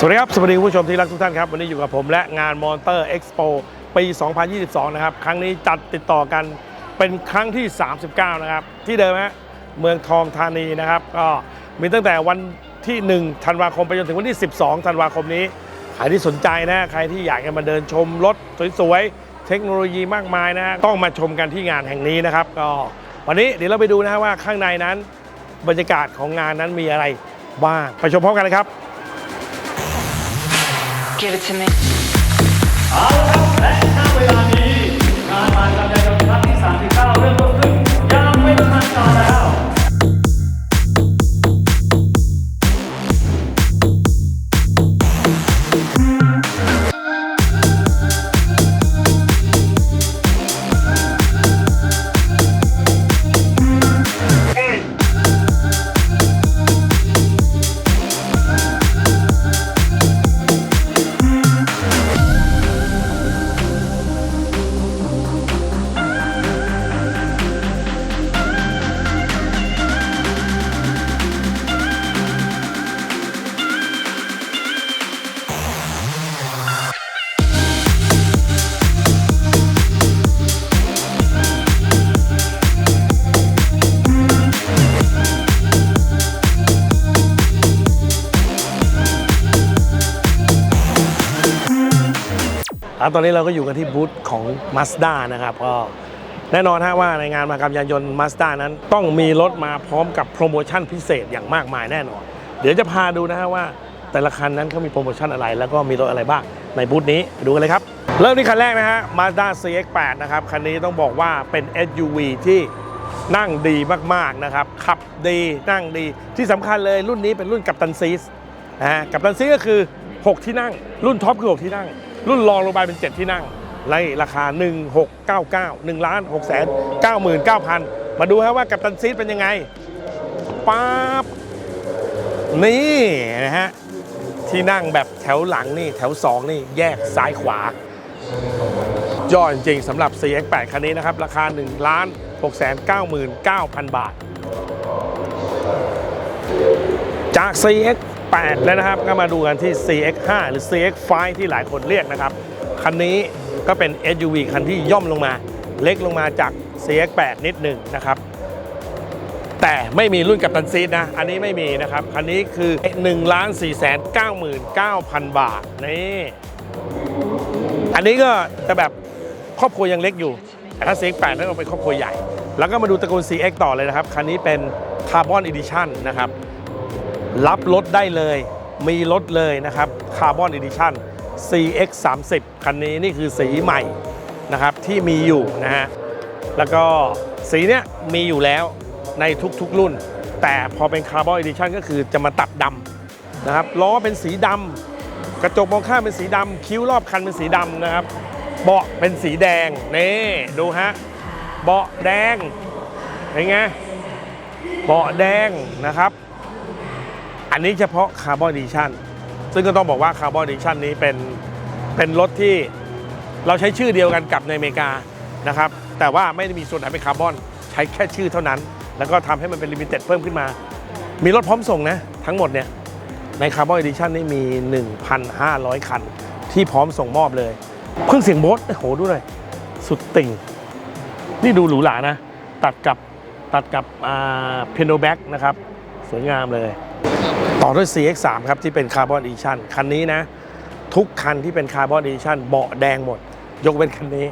สวัสดีครับ สวัสดีคุณผู้ชมที่รักทุกท่านครับ วันนี้อยู่กับผมและงานมอนเตอร์เอ็กซ์โปปี 2022 นะครับ ครั้งนี้จัดติดต่อกันเป็นครั้งที่ 39 นะครับ ที่เดิมฮะเมืองทองธานีนะครับ ก็มีตั้งแต่วันที่ 1 ธันวาคมไปจนถึงวันที่ 12 ธันวาคมนี้ ใครที่สนใจนะ ใครที่อยากจะมาเดินชมรถสวยๆ เทคโนโลยีมากมายนะฮะต้องมาชมกันที่งานแห่งนี้นะครับ ก็วันนี้เดี๋ยวเราไปดูนะฮะว่าข้างในนั้น บรรยากาศของงานนั้นมีอะไรบ้าง ไปชมพร้อมกันเลยครับ Give it to me. เอาละครับและณเวลานี้งานมารกำยานยนต์ครั้งที่ 39 เริ่มต้นขึ้นอยังเป็นทางการแล้ว ครับตอนนี้เราก็อยู่กันที่บูธของ Mazda นะครับก็แน่นอนฮะว่าในงานมหกรรมยานยนต์ Mazda นั้น ต้องมีรถมาพร้อมกับโปรโมชั่นพิเศษอย่างมากมายแน่นอน เดี๋ยวจะพาดูนะฮะว่า แต่ละคันนั้นเขามีโปรโมชั่นอะไร แล้วก็มีรถอะไรบ้างในบูธนี้ไปดูกันเลยครับ เริ่มที่คันแรกนะฮะ Mazda CX-8 นะครับคันนี้ต้องบอกว่าเป็น SUV ที่นั่งดีมากๆนะครับขับดีนั่งดีที่สำคัญเลยรุ่นนี้เป็นรุ่นกัปตันซีสนะฮะกับตันซีก็คือ 6 ที่นั่ง รุ่นท็อปคือ 6 ที่นั่ง รุ่นรองลงไปเป็น 7 ที่นั่งในราคา 1699 1ล้าน6แสน99,000 มาดูครับว่ากับตันซีดเป็นยังไงป๊าบนี่นะฮะ ที่นั่งแบบแถวหลังนี่แถว 2 นี่แยกซ้ายขวายอดจริงสำหรับ CX8 คันนี้นะครับ ราคา1ล้าน6แสน99,000 บาท จาก 8 แล้วนะครับ ก็มาดูกันที่ CX5 หรือ CX5 ที่หลายคนเรียกนะครับ คันนี้ก็เป็น SUV คันที่ย่อมลงมา เล็กลงมาจาก CX8 นิดหนึ่งนะครับ แต่ไม่มีรุ่นกับตันซีดนะ อันนี้ไม่มีนะครับ คันนี้คือ1ล้าน4 9 9 0 0 0 บาท นี่ อันนี้ก็จะแบบครอบครัวยังเล็กอยู่ แต่ถ้า CX8 นั่นก็เป็นครอบครัวใหญ่ แล้วก็มาดูตระกูล CX ต่อเลยนะครับ คันนี้เป็นคาร์บอนอีดิชันนะครับ รับรถได้เลย มีรถเลยนะครับคาร์บอนอีดิชัน CX 3 0คันนี้นี่คือสีใหม่นะครับที่มีอยู่นะฮะแล้วก็สีเนี้ยมีอยู่แล้วในทุกๆรุ่น แต่พอเป็นคาร์บอนอีดิชันก็คือจะมาตัดดำนะครับล้อเป็นสีดำกระจกมองข้างเป็นสีดำคิ้วรอบคันเป็นสีดำนะครับเบาะเป็นสีแดงนี่ดูฮะเบาะแดงเห็นไงเบาะแดงนะครับ นนี้เฉพาะคาร์บอนดิชันซึ่งก็ต้องบอกว่าคาร์บอนดิชันนี้เป็นเป็นรถที่เราใช้ชื่อเดียวกันกับในอเมริกานะครับ แต่ว่าไม่ได้มีส่วนไหนเป็นคาร์บอน ใช้แค่ชื่อเท่านั้น แล้วก็ทำให้มันเป็นลิมิเต็ดเพิ่มขึ้นมา มีรถพร้อมส่งนะ ทั้งหมดเนี่ยในคาร์บอนดิชันนี่มี 1,500 คัน ที่พร้อมส่งมอบเลยเครื่องเสียงโบสโอ้โหดูหน่อยสุดติ่ง นี่ดูหรูหรานะ ตัดกับตัดกับเพนโนแบ็กนะครับ สวยงามเลย ต่อด้วย CX3 ครับที่เป็นคาร์บอนอีชันคันนี้นะ ทุกคันที่เป็นคาร์บอนอีชันเบาะแดงหมด ยกเว้นคันนี้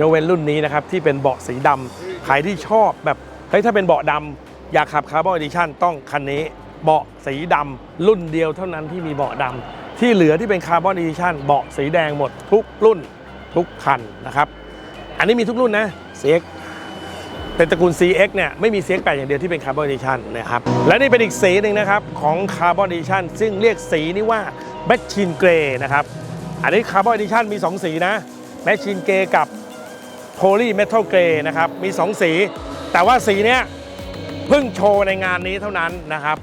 ยกเว้นรุ่นนี้นะครับ ที่เป็นเบาะสีดำใครที่ชอบแบบเฮ้ยถ้าเป็นเบาะดำอยากขับคาร์บอนอีชันต้องคันนี้เบาะสีดำรุ่นเดียวเท่านั้นที่มีเบาะดำที่เหลือที่เป็นคาร์บอนอีชันเบาะสีแดงหมด ทุกรุ่นทุกคันนะครับ อันนี้มีทุกรุ่นนะ CX เป็นตระกูล CX เนี่ยไม่มี CX8 อย่างเดียวที่เป็นคาร์บอนดิชันนะครับและนี่เป็นอีกสีหนึ่งนะครับของคาร์บอนดิชันซึ่งเรียกสีนี้ว่าแมชชีนเกรย์นะครับอันนี้คาร์บอนดิชันมี 2 สีนะแมชชีนเกรย์กับโพลีเมทัลเกรย์นะครับมี 2 สี แต่ว่าสีเนี้ยเพิ่งโชว์ในงานนี้เท่านั้นนะครับ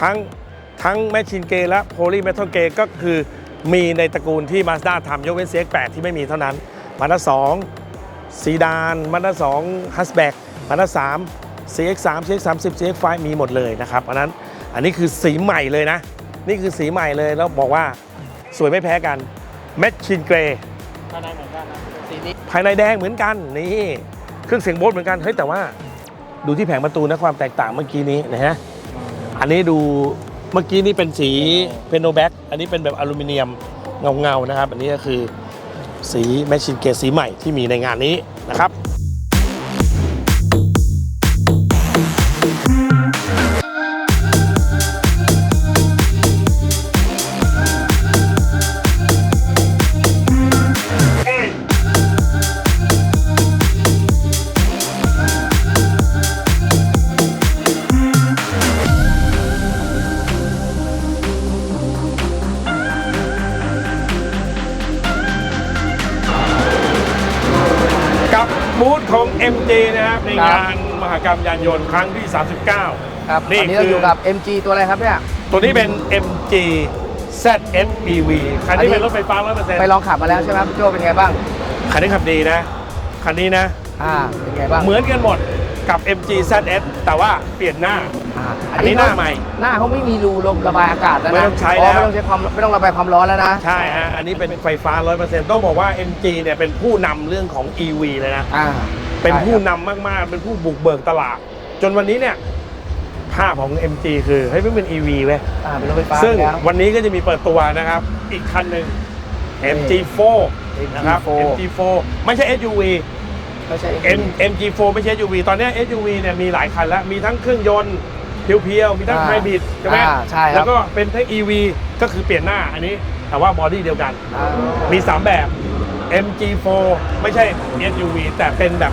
ทั้งทั้งแมชชีนเกรย์และโพลีเมทัลเกรย์ก็คือมีในตระกูลที่ Mazda ทำยกเว้น CX8 ที่ไม่มีเท่านั้นมาด้า2ซีดานมาด้า2ฮัสแบก มาด้า3 CX3 CX30 CX5 มีหมดเลยนะครับอันนั้นอันนี้คือสีใหม่เลยนะ นี่คือสีใหม่เลยแล้วบอกว่าสวยไม่แพ้กันแมชชินเกรภายในเหมือนกันนะสีนี้ภายในแดงเหมือนกันนี่เครื่องเสียงโบสเหมือนกันเฮ้ยแต่ว่า ดูที่แผงประตูนะความแตกต่างเมื่อกี้นี้นะฮะอันนี้ดูเมื่อกี้นี่เป็นสีเพนโนแบ็กอันนี้เป็นแบบอลูมิเนียมเงาๆนะครับ อันนี้ก็คือสีแมชชินเกรสีใหม่ที่มีในงานนี้นะครับกับ ของ MG นะครับในครับงานมหกรรมยานยนต์ครั้งที่ 39 ครับนี่อันนี้เราคือออยู่กับ MG ตัวอะไรครับเนี่ย ตัวนี้เป็น MG ZS EV คันอันนี้นี้เป็นรถไฟฟ้า 100%ไปลองขับมาแล้วใช่ไหมครับพี่โจเป็นไงบ้าง คันนี้ขับดีนะ คันนี้นะ อ่า เป็นไงบ้าง เหมือนกันหมดกับ MG ZS แต่ว่าเปลี่ยนหน้าอ่าอันนี้หน้าใหม่ หน้าเขาไม่มีรูลมระบายอากาศแล้วนะ ไม่ต้องใช้อ๋อแล้ว ไม่ต้องใช้ความไม่ต้องระบายความร้อนแล้วนะ ใช่ฮะ อันนี้เป็นไฟฟ้า 100%ต้องบอกว่า MG เนี่ยเป็นผู้นำเรื่องของ EV เลยนะอ่า เป็นผู้ใช่ครับนำมากๆ เป็นผู้บุกเบิกตลาด จนวันนี้เนี่ย ภาพของ MG คือเฮ้ยไม่เป็น EV เว้ยอ่าเป็นรถไฟฟ้าซึ่งแล้ว วันนี้ก็จะมีเปิดตัวนะครับ อีกคันหนึ่ง MG4 นะครับ MG4 MG4 ไม่ใช่ SUV ไม่ใช่ M MG4 ไม่ใช่ SUV ตอนเนี้ย SUV เนี่ยมีหลายคันแล้ว มีทั้งเครื่องยนต์เพียวๆ มีทั้งอ่าไฮบริดใช่ไหมอ่าใช่ครับแล้วก็เป็นทั้ง EV ก็คือเปลี่ยนหน้าอันนี้ แต่ว่าบอดี้เดียวกันอ่ามี 3 แบบ MG4 ไม่ใช่ SUV แต่เป็นแบบ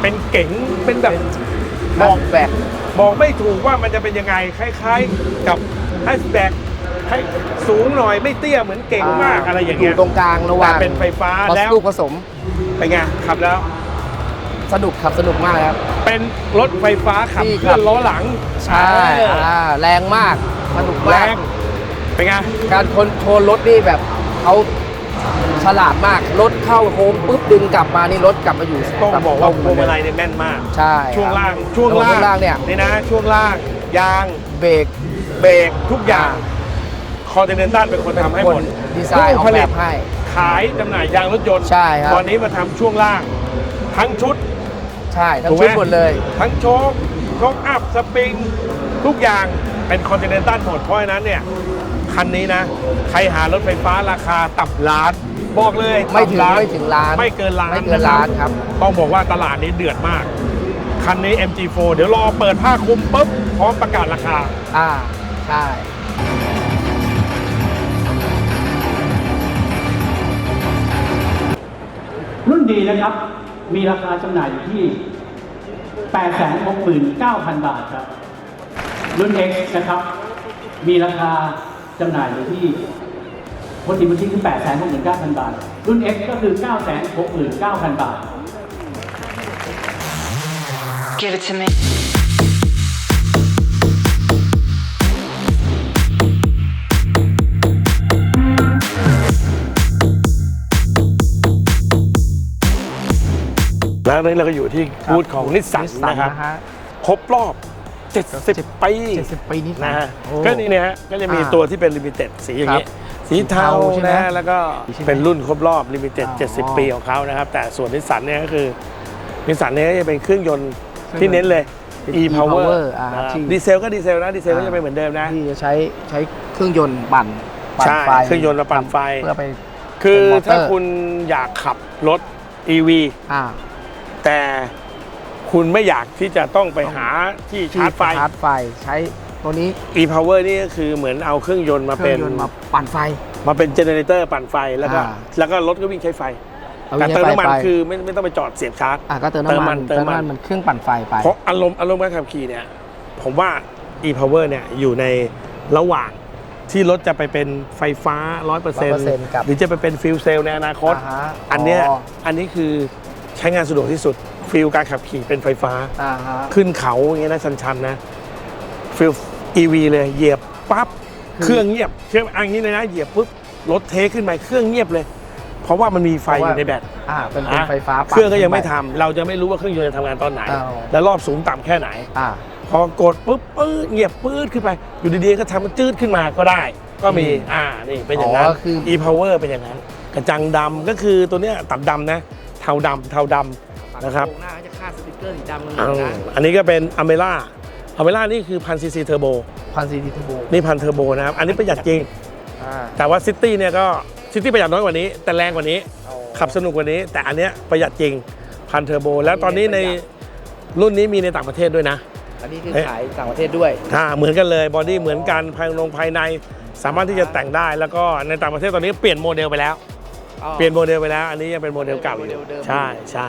เป็นเก๋งเป็นแบบบบออกกแบกบอกไม่ถูกว่ามันจะเป็นยังไง คล้ายๆ กับแฮชแบ็กให้สูงหน่อยไม่เตี้ยเหมือนเก่งมากอะไรอย่างเงี้ยยู่ตรงกลางระหแต่ว่างเป็นไฟฟ้าผสแล้วลูกผสมเป็นไงขับแล้ว สนุกขับสนุกมากครับ เป็นรถไฟฟ้าขับที่เคลื่อนขับล้อหลัง ใช่เอออ่าแรงมากสนุกแรมากง เป็นไง การคอนโทรลรถนี่แบบเขาฉลาดมากรถเข้าโค้งปุ๊บดึงกลับมานี่รถกลับมาอยู่ต้องบอกว่าตรงพวงมาลัยเนี่ยแม่นมาก ใช่ช่วงล่างครับช่วงล่างช่วงล่างเนี่ยนี่นะช่วงล่างยางเบรกเบรกทุกอย่างคอ n เ i นตันเป็นคนทำให้หมดดีไซน์ออกผู้ผแบลิตบให้ขายจำหน่ายยางรถยนต์ใช่ครับตอนนี้มาทำช่วงล่าง ทั้งชุด ใช่ทั้งถูกไหมชุดหมดเลย ทั้งโชคโชคอัพสปริงทุกอย่างเป็นคอนเทนตัลหมดเพราะฉะนั้นเนี่ย คันนี้นะ ใครหารถไฟฟ้าราคาตับล้าน บอกเลยไม่ถึงตับไม่ถึงล้านไม่เกินล้านไม่เกินล้านครับ ต้องบอกว่าตลาดนี้เดือดมาก คันนี้ MG4 เดี๋ยวรอเปิดผ้าคลุมปุ๊บพร้อมประกาศราคา อ่าใช่รุ่นดีนะครับ มีราคาจำหน่ายอยู่ที่ 869,000 บาทครับ รุ่น X นะครับ มีราคา จำหน่ายอยู่ที่ปกติมันที่คือ 869,000บาท รุ่น X ก็คือ 969,000 บาท Give it to me. แล้วตอนนี้เราก็อยู่ที่บูธของนิสสันนิสสันนะครับนะฮะครบรอบ 70ปี70ปีนิสสันนะฮะโอ้ก็นี่นะฮะก็จะมีอ่าตัวที่เป็นลิมิเต็ดสีอย่างนี้ครับสีเทาสีเทาใช่ไหมนะแล้วก็ใช่ไหมเป็นรุ่นครบรอบลิมิเต็ดอ๋อ70 ปีของเขานะครับ แต่ส่วนนิสสันเนี่ยก็คือนิสสันเนี่ยก็จะเป็นเครื่องยนต์ที่เน้นเลย เป็น e power e-power อ่าอ่าที่ ดีเซลก็ดีเซลนะดีเซลก็อ่าจะเป็นเหมือนเดิมนะ ที่จะใช้ใช้เครื่องยนต์ปั่นปั่นใช่ไฟเครื่องยนต์มาปั่นไฟ เพื่อไป คือเป็นมอเตอร์ ถ้าคุณอยากขับรถ EV อ่าแต่ คุณไม่อยากที่จะต้องไปหาที่ชาร์จไฟ ชาร์จไฟใช้ตัวนี้ e power นี่ก็คือเหมือนเอาเครื่องยนต์มาเคเป็รื่อน งยนต์มาปั่นไฟ มาเป็นเจเนเรเตอร์ปั่นไฟแล้วก็อ่า แล้วก็รถก็วิ่งใช้ไฟ เอาแต่วิ่งเติมให้น้ำมันไฟคือไม่ไม่ต้องไปจอดเสียบชาร์จ อะก็เติมเติมน้ำมัมันนเติเติมมมัน น้ำมันมันเครื่องปั่นไฟไป เพราะอารมณ์อารมณ์การขับขี่เนี่ย ผมว่า e power เนี่ยอยู่ในระหว่างที่รถจะไปเป็นไฟฟ้า 100% 100%กับ หรือจะไปเป็นฟิลเซลในอนาคต อ่าฮะอันเนี้ยอ๋ออันนี้คือใช้งานสะดวกที่สุด ฟิลการขับขี่เป็นไฟฟ้า อ่าฮะ ขึ้นเขาอย่างเงี้ยนะชันๆนะฟิล EV เลยเหยียบปั๊บเครื่องเงียบเครื่องอันนี้เลยนะเหยียบปุ๊บรถเทขึ้นไปเครื่องเงียบเลย เพราะว่ามันมีไฟอยู่ในแบตอ่า เป็นเป็นไฟฟ้าเครื่องก็ยังไม่ปั่นทำเราจะไม่รู้ว่าเครื่องยนต์จะทำงานตอนไหน อ้าวและรอบสูงต่ำแค่ไหน อ่า พอกดปุ๊บปื๊ดเงียบปื๊ดขึ้นไป อยู่ดีๆก็ทำมันจืดขึ้นมาก็ได้ ก็มี อืมอ่า นี่เป็นอย่างนั้น อ๋อคือ e power เป็นอย่างนั้น กระจังดำก็คือตัวเนี้ยตัดดำนะ เทาดำเทาดำ นะครับโงหน้าก็จะคาดสติกเกอร์สีดำกันอ้าวนะอันนี้ก็เป็นอเมล่าอเมล่านี่คือพันซีซีเทอร์โบพันซีทีทูโบนี่พันเทอร์โบนะครับ อันนี้ประหยัดจริง แต่ว่าซิตี้เนี่ยก็ซิตี้ประหยัดน้อยกว่านี้ แต่แรงกว่านี้ ขับสนุกกว่านี้ แต่อันเนี้ยประหยัดจริงพันเทอร์โบ แล้วตอนนี้ในรุ่นนี้มีในต่างประเทศด้วยนะ อันนี้คือเอ๊ะขายต่างประเทศด้วยอ่าเหมือนกันเลยบอดี้เหมือนกันภายนงภายในสามารถที่จะแต่งได้แล้วก็ในต่างประเทศตอนนี้เปลี่ยนโมเดลไปแล้วอ๋อเปลี่ยนโมเดลไปแล้ว อันนี้ยังเป็นโมเดลเก่าอโมเดยู่ลเดิมใช่ใช่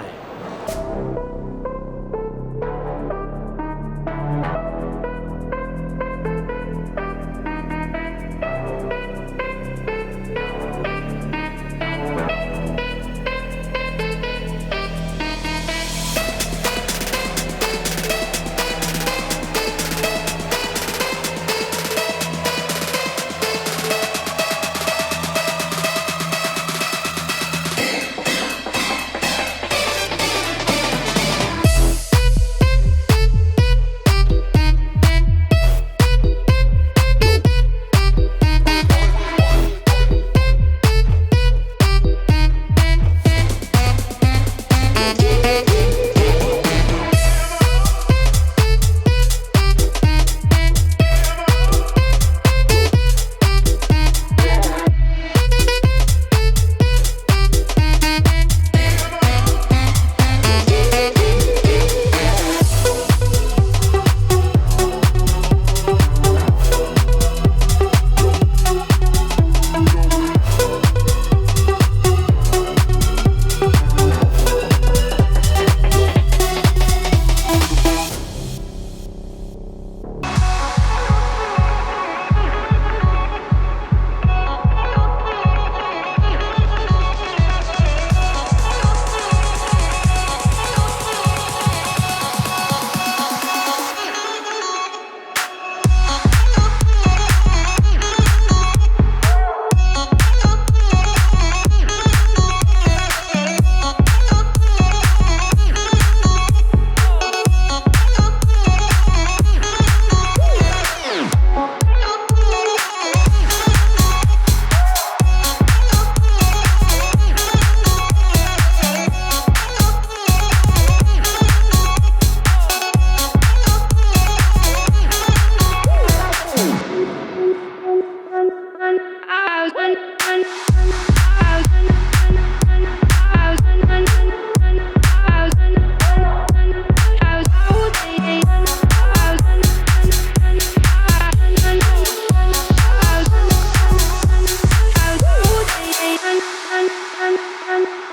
Thank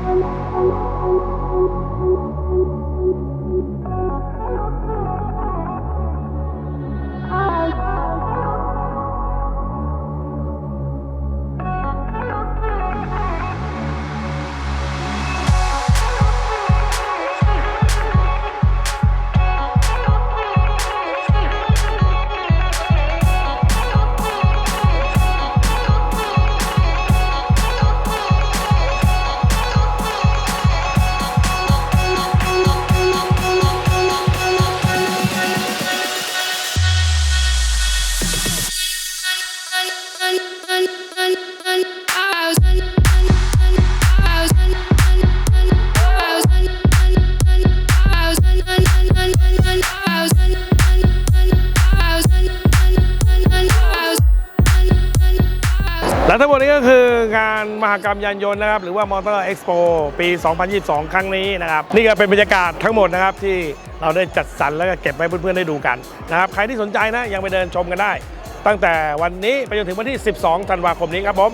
you. และทั้งหมดนี้ก็คืองานมหกรรมยานยนต์นะครับ หรือว่ามอเตอร์เอ็กซ์โปปี 2022 ครั้งนี้นะครับ นี่ก็เป็นบรรยากาศทั้งหมดนะครับที่เราได้จัดสรรแล้วก็เก็บไว้เพื่อนๆได้ดูกันนะครับ ใครที่สนใจนะยังไปเดินชมกันได้ ตั้งแต่วันนี้ไปจนถึงวันที่ 12 ธันวาคมนี้ครับผม